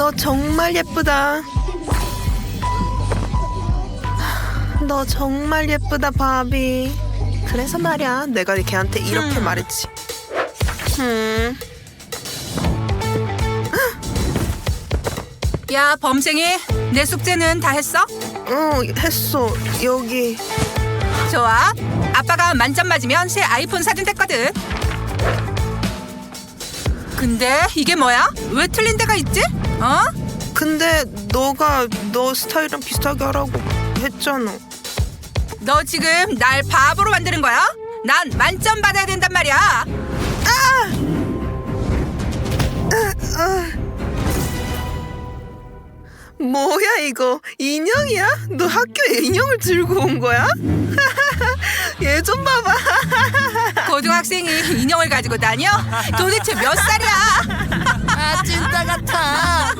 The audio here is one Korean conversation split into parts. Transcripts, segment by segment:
너 정말 예쁘다. 너 정말 예쁘다, 바비. 그래서 말이야, 내가 걔한테 이렇게 음. 말했지. 음, 야 범생이 내 숙제는 다 했어? 어, 했어. 여기. 좋아. 아빠가 만점 맞으면 새 아이폰 사준 댔거든. 근데 이게 뭐야? 왜 틀린 데가 있지? 어? 근데 너가 너 스타일이랑 비슷하게 하라고 했잖아. 너 지금 날 바보로 만드는 거야? 난 만점 받아야 된단 말이야. 뭐야 이거 인형이야? 너 학교에 인형을 들고 온 거야? 얘 좀 봐봐. 고등학생이 인형을 가지고 다녀? 도대체 몇 살이야? 아 찐따 같아.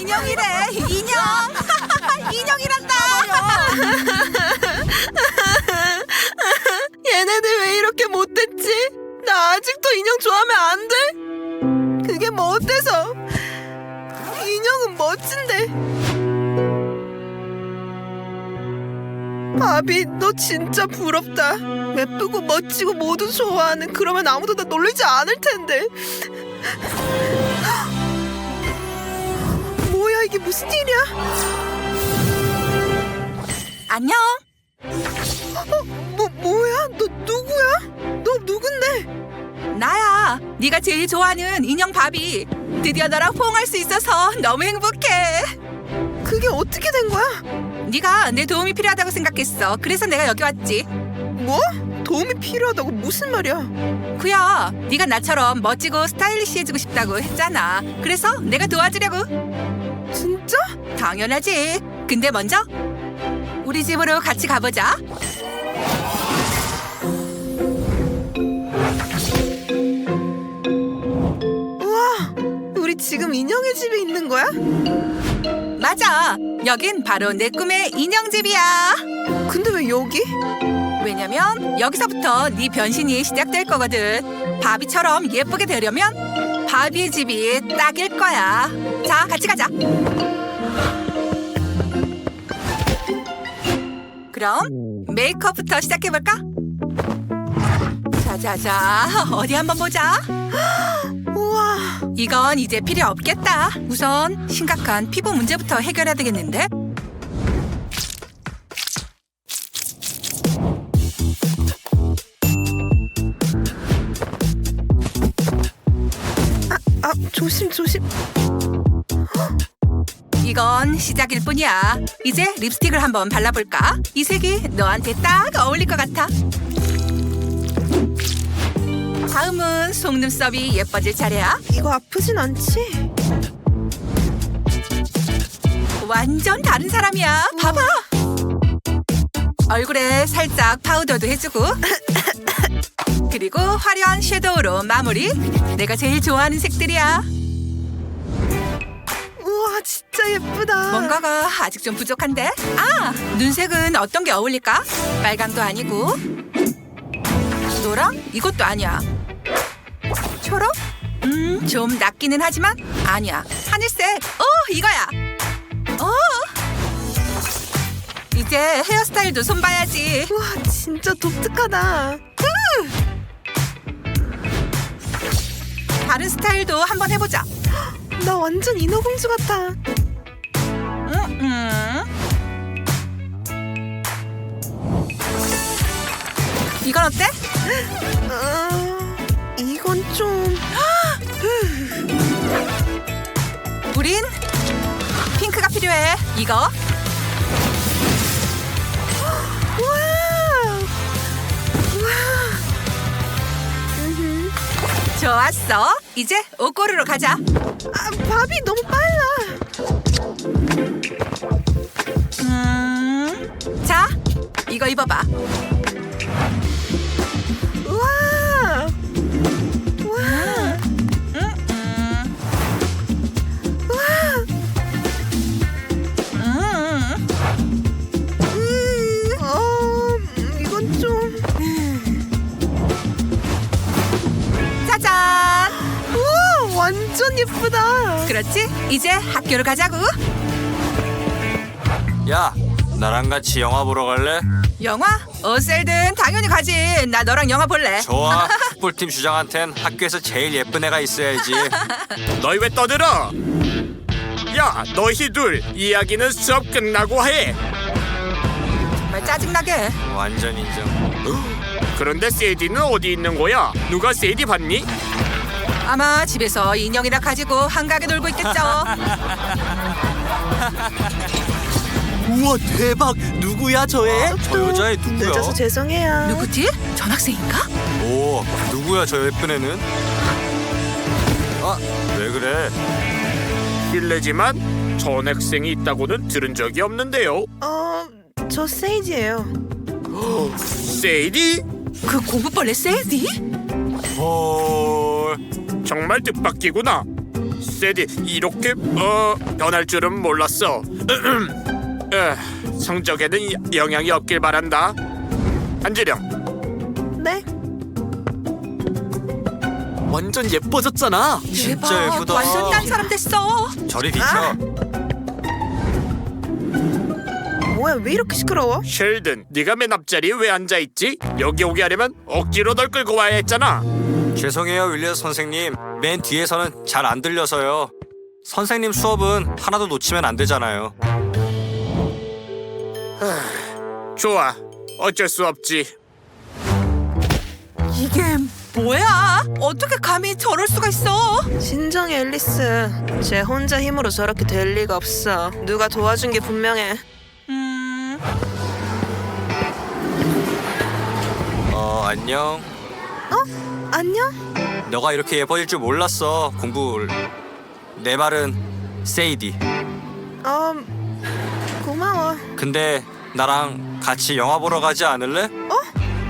인형이래 인형. 인형이란다. 얘네들 왜 이렇게 못됐지? 나 아직도 인형 좋아하면 안 돼? 그게 뭐 어때서? 인형은 멋진데. 바비, 너 진짜 부럽다. 예쁘고 멋지고 모두 좋아하는 그러면 아무도 나 놀리지 않을 텐데. 뭐야 이게 무슨 일이야? 안녕. 어, 뭐 뭐야? 너 누구야? 너 누군데? 나야. 네가 제일 좋아하는 인형 바비. 드디어 너랑 포옹할 수 있어서 너무 행복해. 그게 어떻게 된 거야? 네가 내 도움이 필요하다고 생각했어. 그래서 내가 여기 왔지. 뭐? 도움이 필요하다고 무슨 말이야? 그야, 네가 나처럼 멋지고 스타일리시해지고 싶다고 했잖아. 그래서 내가 도와주려고. 진짜? 당연하지. 근데 먼저 우리 집으로 같이 가보자. 지금 인형의 집에 있는 거야? 맞아. 여긴 바로 내 꿈의 인형 집이야. 근데 왜 여기? 왜냐면 여기서부터 네 변신이 시작될 거거든. 바비처럼 예쁘게 되려면 바비의 집이 딱일 거야. 자, 같이 가자. 그럼 메이크업부터 시작해볼까? 자자자, 어디 한번 보자. 이건 이제 필요 없겠다. 우선 심각한 피부 문제부터 해결해야 되겠는데? 아 조심 조심. 이건 시작일 뿐이야. 이제 립스틱을 한번 발라볼까? 이 색이 너한테 딱 어울릴 것 같아. 다음은 속눈썹이 예뻐질 차례야. 이거 아프진 않지? 완전 다른 사람이야. 봐봐. 얼굴에 살짝 파우더도 해주고. 그리고 화려한 섀도우로 마무리. 내가 제일 좋아하는 색들이야. 우와, 진짜 예쁘다. 뭔가가 아직 좀 부족한데? 아! 눈색은 어떤 게 어울릴까? 빨강도 아니고 노랑? 이것도 아니야 초록? 음, 좀 낫기는 하지만 아니야 하늘색! 어, 이거야! 어! 이제 헤어스타일도 손봐야지 우와, 진짜 독특하다. 다른 스타일도 한번 해보자 나 완전 인어공주 같아. 음, 음. 이건 어때? 어, 좀. 우린 핑크가 필요해. 이거. 좋았어. 이제 옷 고르러 가자. 아, 밥이 너무 빨라. 음, 자, 이거 입어봐. 그렇지? 이제 학교로 가자고. 야, 나랑 같이 영화 보러 갈래? 영화? 어, 셀든 당연히 가지. 나 너랑 영화 볼래. 좋아. 풋볼팀 주장한텐 학교에서 제일 예쁜 애가 있어야지. 너희 왜 떠들어? 야, 너희 둘 이야기는 수업 끝나고 해. 정말 짜증나게. 완전 인정. 그런데 세디는 어디 있는 거야? 누가 세디 봤니? 아마 집에서 인형이나 가지고 한가하게 놀고 있겠죠. 우와 대박 누구야 저애? 저 여자애 누구야? 늦어서 죄송해요. 누구지? 전학생인가? 오, 누구야 저 예쁜 애는? 아, 왜 그래? 실례지만 전학생이 있다고는 들은 적이 없는데요. 어, 저 세이지예요. 세디? 그 공부벌레 셀디? 헐. 정말 뜻밖이구나. 세디 이렇게 어 변할 줄은 몰랐어. 에, 성적에는 영향이 없길 바란다. 한지령, 네? 완전 예뻐졌잖아 진짜 대박, 예쁘다. 완전 딴 사람 됐어. 저리 비켜. 아. 뭐야, 왜 이렇게 시끄러워? 셸든, 네가 맨 앞자리에 왜 앉아 있지? 여기 오게 하려면 억지로 널 끌고 와야 했잖아. 죄송해요, 윌리엄 선생님. 맨 뒤에서는 잘 안 들려서요. 선생님 수업은 하나도 놓치면 안 되잖아요. 좋아, 어쩔 수 없지. 이게 뭐야? 어떻게 감히 저럴 수가 있어? 신정의 앨리스. 쟤 혼자 힘으로 저렇게 될 리가 없어. 누가 도와준 게 분명해. 음, 어, 안녕. 안녕? 너가 이렇게 예뻐질 줄 몰랐어. 공부를. 내 말은 세이디. 어, 고마워. 근데 나랑 같이 영화 보러 가지 않을래?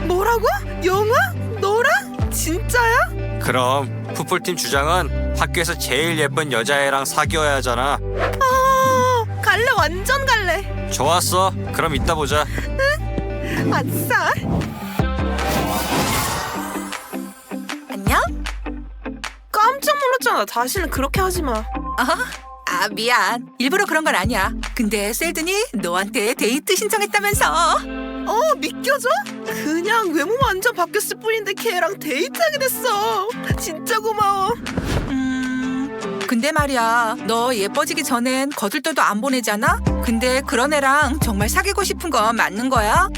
뭐라고? 영화? 너랑? 진짜야? 그럼 풋볼팀 주장은 학교에서 제일 예쁜 여자애랑 사귀어야 하잖아. 어, 갈래, 완전 갈래. 좋았어. 그럼 이따 보자. 아싸. 놀랐잖아. 다시는 그렇게 하지 마. 아 미안. 일부러 그런 건 아니야. 근데 셀든이 너한테 데이트 신청했다면서. 어, 믿겨져? 그냥 외모 완전 바뀌었을 뿐인데 걔랑 데이트하게 됐어. 진짜 고마워. 음, 근데 말이야. 너 예뻐지기 전엔 거들떠도 안 보내잖아? 근데 그런 애랑 정말 사귀고 싶은 건 맞는 거야?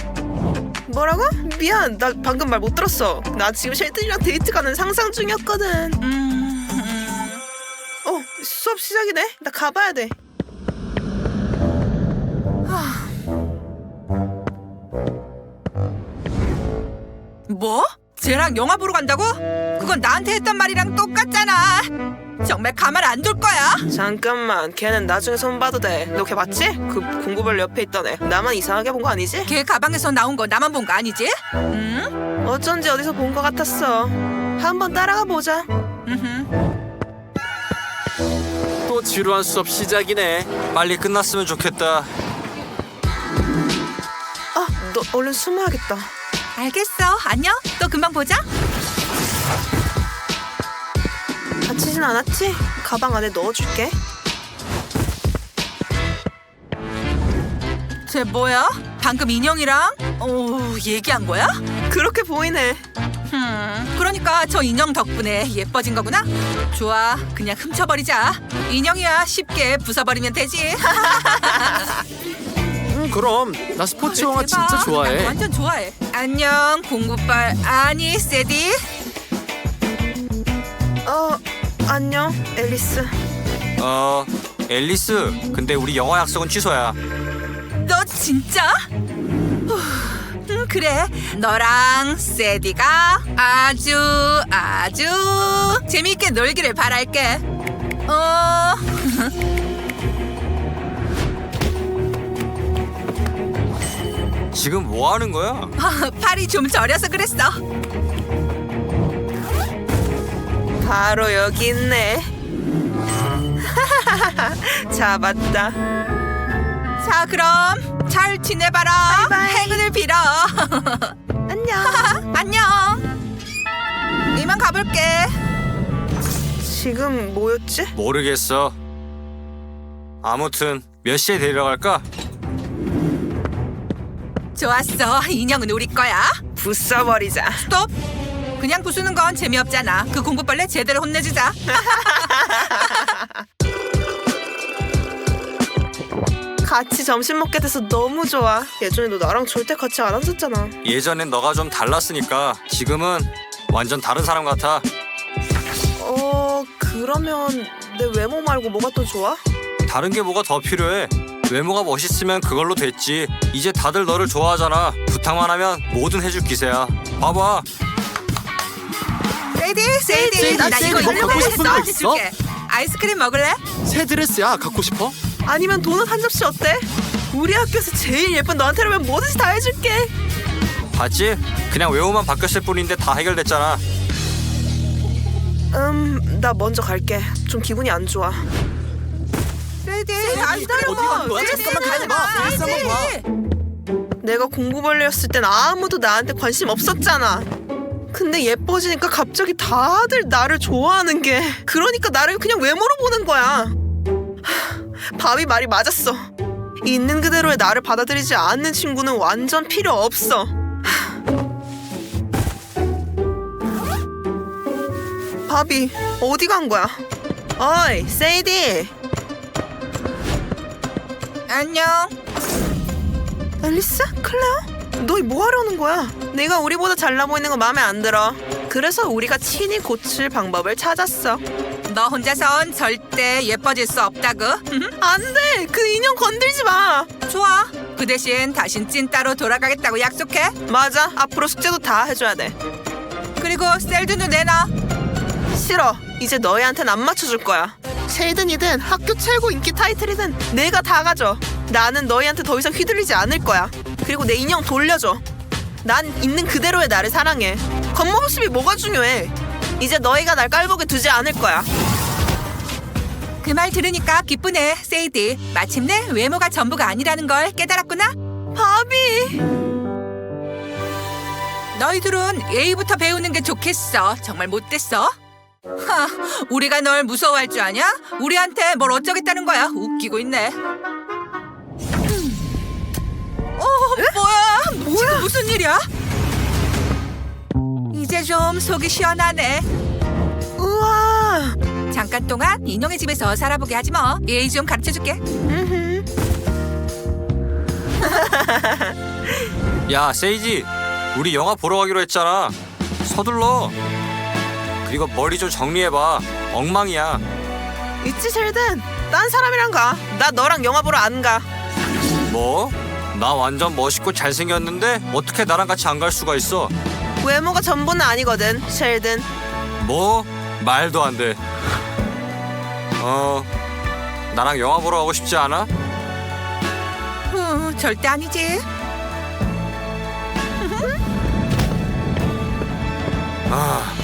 뭐라고? 미안, 나 방금 말 못 들었어. 나 지금 쉘튼이랑 데이트 가는 상상 중이었거든. 음, 음. 어, 수업 시작이네. 나 가봐야 돼. 뭐? 쟤랑 영화 보러 간다고? 그건 나한테 했던 말이랑 똑같잖아. 정말 가만 안 둘 거야. 잠깐만, 걔는 나중에 손 봐도 돼. 너 걔 봤지? 그 공구별 옆에 있던 애. 나만 이상하게 본 거 아니지? 걔 가방에서 나온 거 나만 본 거 아니지? 응? 어쩐지 어디서 본 거 같았어. 한번 따라가 보자. 음흠. 또 지루한 수업 시작이네 빨리 끝났으면 좋겠다. 아, 너 얼른 숨어야겠다. 알겠어. 안녕. 또 금방 보자. 다치진 않았지? 가방 안에 넣어줄게. 쟤 뭐야? 방금 인형이랑 오 얘기한 거야? 그렇게 보이네. 음, 그러니까 저 인형 덕분에 예뻐진 거구나. 좋아, 그냥 훔쳐버리자. 인형이야 쉽게 부숴버리면 되지. 응 그럼 나 스포츠 영화 대박. 진짜 나 좋아해 완전 좋아해. 안녕, 공구빨 아니 세디. 어, 안녕, 앨리스. 어, 앨리스. 근데 우리 영화 약속은 취소야. 너 진짜? 그래, 너랑 세디가 아주 아주 재미있게 놀기를 바랄게. 어. 지금 뭐 하는 거야? 팔이 좀 저려서 그랬어. 바로 여기 있네. 잡았다. 자, 그럼 잘 지내봐라. 바이바이. 행운을 빌어. 안녕. 안녕. 이만 가볼게. 지금 뭐였지? 모르겠어. 아무튼 몇 시에 데려갈까? 좋았어. 인형은 우리 거야. 부숴버리자. 스톱. 그냥 부수는 건 재미없잖아. 그 공부벌레 제대로 혼내주자. 같이 점심 먹게 돼서 너무 좋아. 예전에 너 나랑 절대 같이 안 앉았잖아. 예전엔 너가 좀 달랐으니까 지금은 완전 다른 사람 같아. 어, 그러면 내 외모 말고 뭐가 또 좋아? 다른 게 뭐가 더 필요해? 외모가 멋있으면 그걸로 됐지. 이제 다들 너를 좋아하잖아. 부탁만 하면 뭐든 해줄 기세야. 봐봐. 세이디, 세이디, 세이디, 나 세이디, 이거 뭐 이거 갖고 싶은 거 있어? 줄게. 아이스크림 먹을래? 새 드레스야 갖고 싶어? 아니면 도넛 한 접시 어때? 우리 학교에서 제일 예쁜 너한테라면 뭐든지 다 해줄게. 봤지? 그냥 외모만 바뀌었을 뿐인데 다 해결됐잖아. 음, 나 먼저 갈게. 좀 기분이 안 좋아. 세이디, 안. 어디 가는 거야? 잠깐만. 드레스 한번 봐. 내가 공부 벌레였을 땐 아무도 나한테 관심 없었잖아. 근데 예뻐지니까 갑자기 다들 나를 좋아하는 게 그러니까 나를 그냥 외모로 보는 거야. 하, 바비 말이 맞았어. 있는 그대로의 나를 받아들이지 않는 친구는 완전 필요 없어. 하. 바비 어디 간 거야? 어이 세이디 안녕. 앨리스? 클레어? 너뭐 하려는 거야? 내가 우리보다 잘나 보이는 거 마음에 안 들어. 그래서 우리가 친히 고칠 방법을 찾았어. 너 혼자선 절대 예뻐질 수 없다구. 안 돼! 그 인형 건들지 마! 좋아. 그 대신 다신 찐따로 돌아가겠다고 약속해. 맞아. 앞으로 숙제도 다 해줘야 돼. 그리고 셀드도 내놔. 싫어. 이제 너희한텐 안 맞춰줄 거야. 쉐이든이든 학교 최고 인기 타이틀이든 내가 다 가져. 나는 너희한테 더 이상 휘둘리지 않을 거야. 그리고 내 인형 돌려줘. 난 있는 그대로의 나를 사랑해. 겉모습이 뭐가 중요해? 이제 너희가 날 깔보게 두지 않을 거야. 그 말 들으니까 기쁘네, 세이디. 마침내 외모가 전부가 아니라는 걸 깨달았구나. 바비! 너희들은 A부터 배우는 게 좋겠어. 정말 못됐어. 하, 우리가 널 무서워할 줄 아냐? 우리한테 뭘 어쩌겠다는 거야? 웃기고 있네. 음. 어, 뭐야? 뭐야? 무슨 일이야? 이제 좀 속이 시원하네. 우와! 잠깐 동안 인형의 집에서 살아보게 하지 뭐. A 좀 가르쳐 줄게. 음흠. 야, 세이지. 우리 영화 보러 가기로 했잖아. 서둘러. 그리고 머리 좀 정리해봐. 엉망이야. 있지 셸든 딴 사람이랑 가. 나 너랑 영화 보러 안 가. 뭐? 나 완전 멋있고 잘생겼는데 어떻게 나랑 같이 안 갈 수가 있어? 외모가 전부는 아니거든, 셸든. 뭐? 말도 안 돼. 어, 나랑 영화 보러 가고 싶지 않아? 후, 절대 아니지. 아,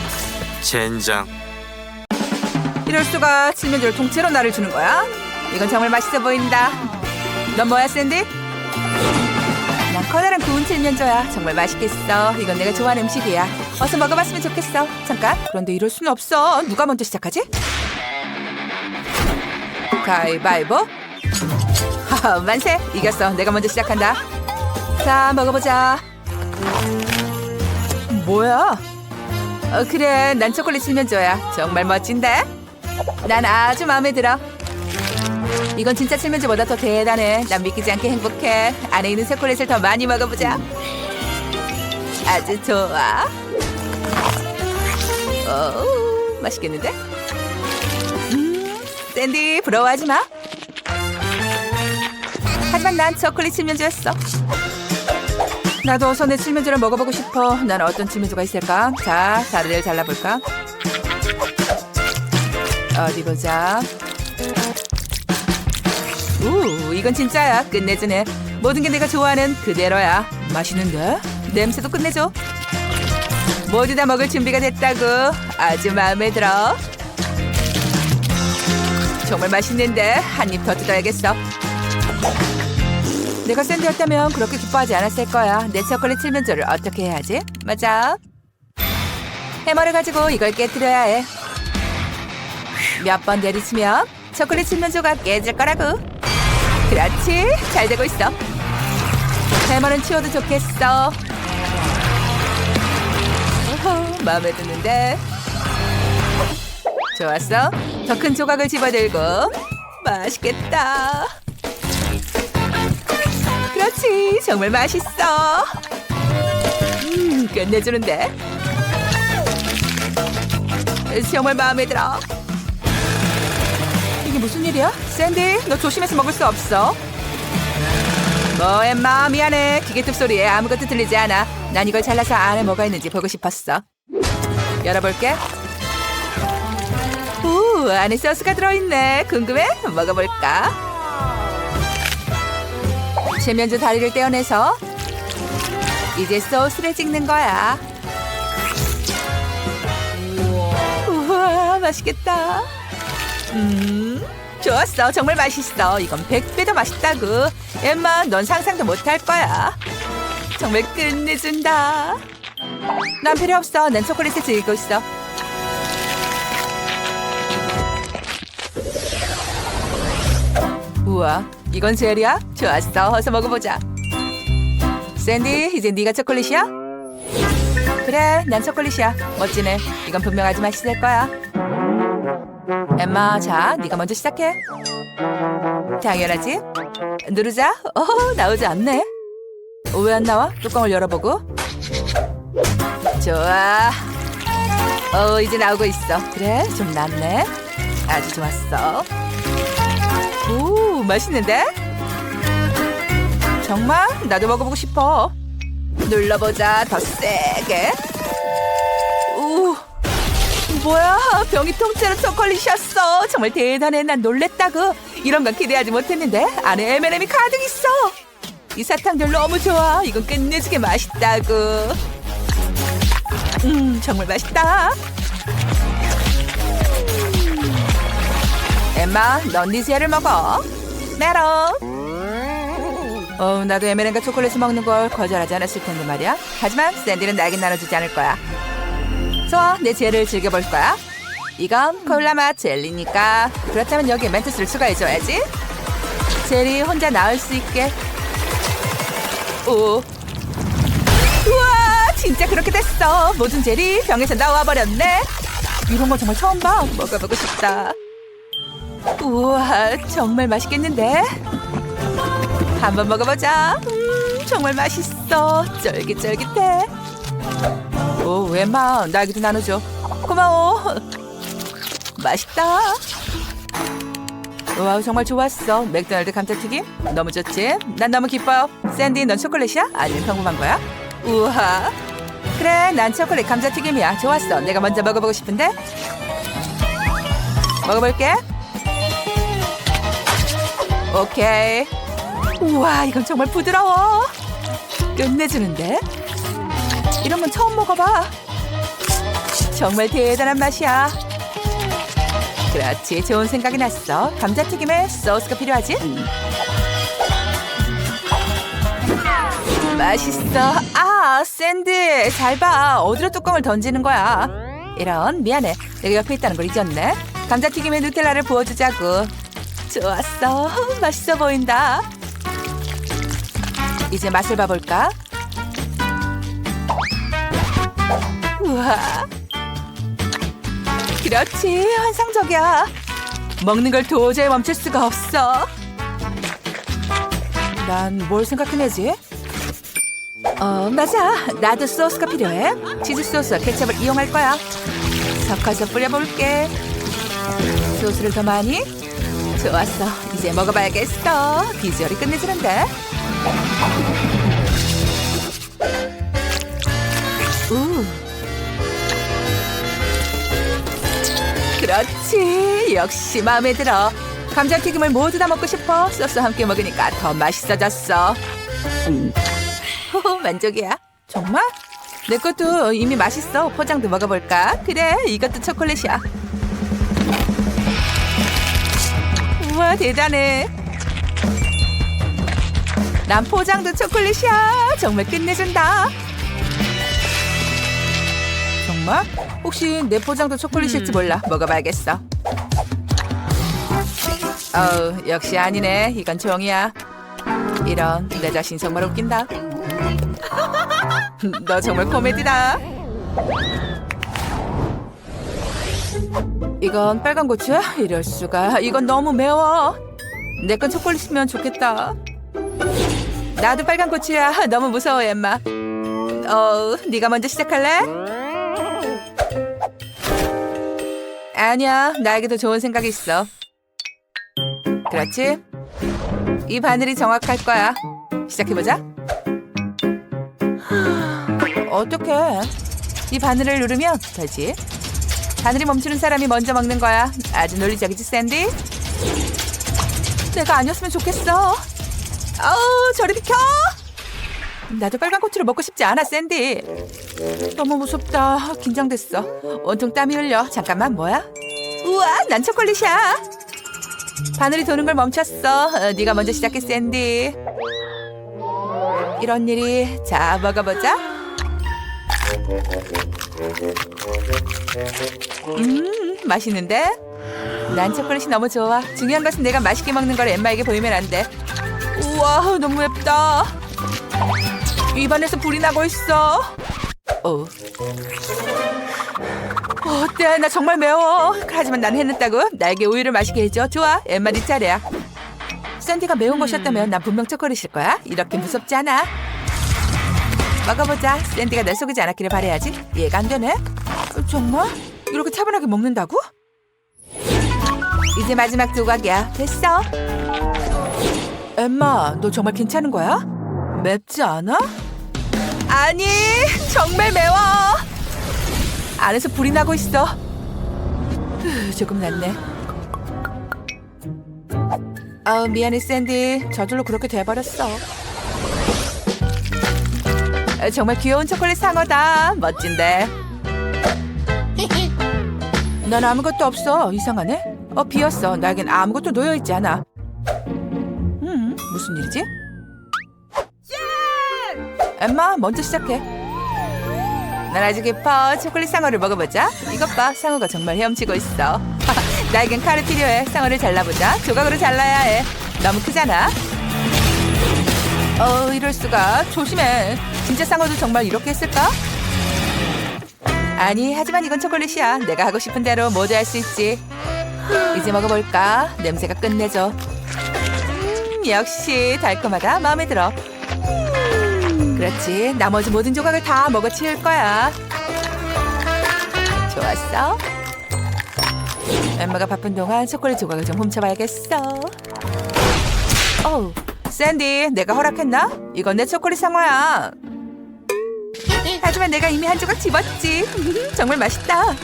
젠장. 이럴 수가 칠면조를 통째로 나를 주는 거야? 이건 정말 맛있어 보인다. 넌 뭐야, 샌디? 난 커다란 구운 칠면조야. 정말 맛있겠어. 이건 내가 좋아하는 음식이야. 어서 먹어봤으면 좋겠어. 잠깐. 그런데 이럴 수는 없어. 누가 먼저 시작하지? 가위바위보. 하하, 만세. 이겼어. 내가 먼저 시작한다. 자, 먹어보자. 뭐야? 어, 그래, 난 초콜릿 칠면조야. 정말 멋진데? 난 아주 마음에 들어. 이건 진짜 칠면조보다 더 대단해. 난 믿기지 않게 행복해. 안에 있는 초콜릿을 더 많이 먹어보자. 아주 좋아. 오, 맛있겠는데? 음, 샌디 부러워하지 마. 하지만 난 초콜릿 칠면조였어. 나도 어서 내 칠면조를 먹어보고 싶어. 난 어떤 칠면조가 있을까? 자, 다리를 잘라볼까? 어디 보자. 우, 이건 진짜야. 끝내주네. 모든 게 내가 좋아하는 그대로야. 맛있는데? 냄새도 끝내줘. 모두 다 먹을 준비가 됐다고. 아주 마음에 들어. 정말 맛있는데 한 입 더 뜯어야겠어. 내가 샌드였다면 그렇게 기뻐하지 않았을 거야. 내 초콜릿 칠면조를 어떻게 해야 하지? 맞아. 해머를 가지고 이걸 깨뜨려야 해. 몇 번 내리치면 초콜릿 칠면 조각 깨질 거라고. 그렇지. 잘 되고 있어. 해머는 치워도 좋겠어. 어허, 마음에 드는데. 좋았어. 더 큰 조각을 집어들고 맛있겠다. 그렇지. 정말 맛있어. 음, 끝내주는데. 정말 마음에 들어. 이게 무슨 일이야? 샌디, 너 조심해서 먹을 수 없어. 뭐, 엠마, 미안해. 기계톱 소리에 아무것도 들리지 않아. 난 이걸 잘라서 안에 뭐가 있는지 보고 싶었어. 열어볼게. 오, 안에 소스가 들어있네. 궁금해? 먹어볼까? 칠면조 다리를 떼어내서 이제 소스를 찍는 거야. 우와, 맛있겠다. 음, 좋았어. 정말 맛있어. 이건 100배 더 맛있다고. 엠마, 넌 상상도 못할 거야. 정말 끝내준다. 난 필요 없어. 난 초콜릿을 즐기고 있어. 우와, 이건 젤이야? 좋았어. 어서 먹어보자. 샌디, 이제 네가 초콜릿이야? 그래, 난 초콜릿이야. 멋지네. 이건 분명 아주 맛있을 거야. 엠마, 자, 네가 먼저 시작해. 당연하지. 누르자. 어, 나오지 않네. 왜 안 나와? 뚜껑을 열어보고. 좋아. 어, 이제 나오고 있어. 그래, 좀 낫네. 아주 좋았어. 오, 맛있는데? 정말? 나도 먹어보고 싶어. 눌러보자. 더 세게. 오, 뭐야? 병이 통째로 초콜릿이었어. 정말 대단해. 난 놀랬다고. 이런 건 기대하지 못했는데 안에 M&M이 가득 있어. 이 사탕들 너무 좋아. 이건 끝내주게 맛있다고. 음, 정말 맛있다. 엠마, 넌 니지를 먹어. 메롱. 어, 나도 M&M과 초콜릿을 먹는 걸 거절하지 않았을 텐데 말이야. 하지만 샌디는 나에겐 나눠주지 않을 거야. 좋아, 내 젤을 즐겨볼 거야. 이건 콜라 맛 젤리니까 그렇다면 여기에 멘토스를 추가해줘야지. 젤이 혼자 나을 수 있게. 오. 우와, 진짜 그렇게 됐어. 모든 젤이 병에서 나와 버렸네. 이런 거 정말 처음 봐. 먹어보고 싶다. 우와, 정말 맛있겠는데? 한번 먹어보자. 음, 정말 맛있어. 쫄깃쫄깃해. 오, 웬마, 나에게도 나눠줘. 고마워. 맛있다. 와우, 정말 좋았어. 맥도날드 감자튀김? 너무 좋지? 난 너무 기뻐요. 샌디, 넌 초콜릿이야? 아니면 평범한 거야? 우와. 그래, 난 초콜릿 감자튀김이야. 좋았어. 내가 먼저 먹어보고 싶은데? 먹어볼게. 오케이. 우와, 이건 정말 부드러워. 끝내주는데? 이런 건 처음 먹어봐. 정말 대단한 맛이야. 그렇지, 좋은 생각이 났어. 감자튀김에 소스가 필요하지? 맛있어. 아, 샌드. 잘 봐. 어디로 뚜껑을 던지는 거야? 이런, 미안해. 내가 옆에 있다는 걸 잊었네. 감자튀김에 누텔라를 부어주자고. 좋았어. 맛있어 보인다. 이제 맛을 봐볼까? 우와. 그렇지, 환상적이야. 먹는 걸 도저히 멈출 수가 없어. 난 뭘 생각해내지? 어, 맞아. 나도 소스가 필요해. 치즈 소스와 케첩을 이용할 거야. 섞어서 뿌려볼게. 소스를 더 많이? 좋았어. 이제 먹어봐야겠어. 비주얼이 끝내주는데. 우. 그렇지. 역시 마음에 들어. 감자튀김을 모두 다 먹고 싶어. 소스 함께 먹으니까 더 맛있어졌어. 음. 호호, 만족이야. 정말? 내 것도 이미 맛있어. 포장도 먹어볼까? 그래, 이것도 초콜릿이야. 우와, 대단해. 난 포장도 초콜릿이야. 정말 끝내준다. 정말? 혹시 내 포장도 초콜릿일지 몰라. 먹어봐야겠어. 어우, 역시 아니네. 이건 종이야. 이런 내 자신 정말 웃긴다. 너 정말 코미디다. 이건 빨간 고추야? 이럴 수가. 이건 너무 매워. 내 건 초콜릿이면 좋겠다. 나도 빨간 고추야. 너무 무서워, 엠마. 어, 네가 먼저 시작할래? 아니야, 나에게도 좋은 생각이 있어. 그렇지? 이 바늘이 정확할 거야. 시작해보자. 어떻게? 이 바늘을 누르면 되지. 바늘이 멈추는 사람이 먼저 먹는 거야. 아주 논리적이지, 샌디? 내가 아니었으면 좋겠어. 아우, 저리 비켜! 나도 빨간 고추를 먹고 싶지 않아, 샌디. 너무 무섭다. 긴장됐어. 온통 땀이 흘려. 잠깐만, 뭐야? 우와, 난 초콜릿이야. 바늘이 도는 걸 멈췄어. 어, 네가 먼저 시작해, 샌디. 이런 일이. 자, 먹어보자. 음, 맛있는데? 난 초콜릿이 너무 좋아. 중요한 것은 내가 맛있게 먹는 걸 엠마에게 보이면 안 돼. 우와, 너무 맵다. 입안에서 불이 나고 있어. 어. 어때? 나 정말 매워. 하지만 난 해냈다고. 나에게 우유를 마시게 해줘. 좋아. 엠마 네 차례야. 샌디가 매운 것이었다면 난 분명 초콜릿일 거야. 이렇게 무섭지 않아. 먹어보자. 샌디가 날 속이지 않았기를 바래야지. 이해가 안 되네. 어, 정말? 이렇게 차분하게 먹는다고? 이제 마지막 조각이야. 됐어. 엠마, 너 정말 괜찮은 거야? 맵지 않아? 아니, 정말 매워. 안에서 불이 나고 있어. 후, 조금 낫네. 아, 미안해, 샌디. 저절로 그렇게 돼버렸어. 아, 정말 귀여운 초콜릿 상어다. 멋진데. 난 아무것도 없어. 이상하네. 어, 비었어. 나에겐 아무것도 놓여 있지 않아. 음, 무슨 일이지? 엠마, 먼저 시작해. 난 아주 깊어. 초콜릿 상어를 먹어보자. 이것 봐, 상어가 정말 헤엄치고 있어. 나에겐 칼이 필요해. 상어를 잘라보자. 조각으로 잘라야 해. 너무 크잖아. 어, 이럴 수가. 조심해. 진짜 상어도 정말 이렇게 했을까? 아니, 하지만 이건 초콜릿이야. 내가 하고 싶은 대로 모두 할 수 있지. 이제 먹어볼까? 냄새가 끝내줘. 음, 역시 달콤하다. 마음에 들어. 그렇지. 나머지 모든 조각을 다 먹어치울 거야. 좋았어. 엠마가 바쁜 동안 초콜릿 조각을 좀 훔쳐봐야겠어. 어우, 샌디, 내가 허락했나? 이건 내 초콜릿 상어야. 하지만 내가 이미 한 조각 집었지. 정말 맛있다.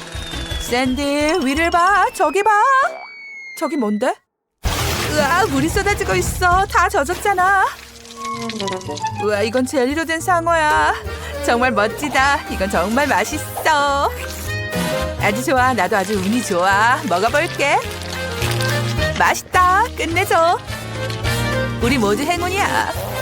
샌디, 위를 봐. 저기 봐. 저기 뭔데? 으아, 물이 쏟아지고 있어. 다 젖었잖아. 우와 이건 젤리로 된 상어야. 정말 멋지다. 이건 정말 맛있어. 아주 좋아. 나도 아주 운이 좋아. 먹어볼게. 맛있다. 끝내줘. 우리 모두 행운이야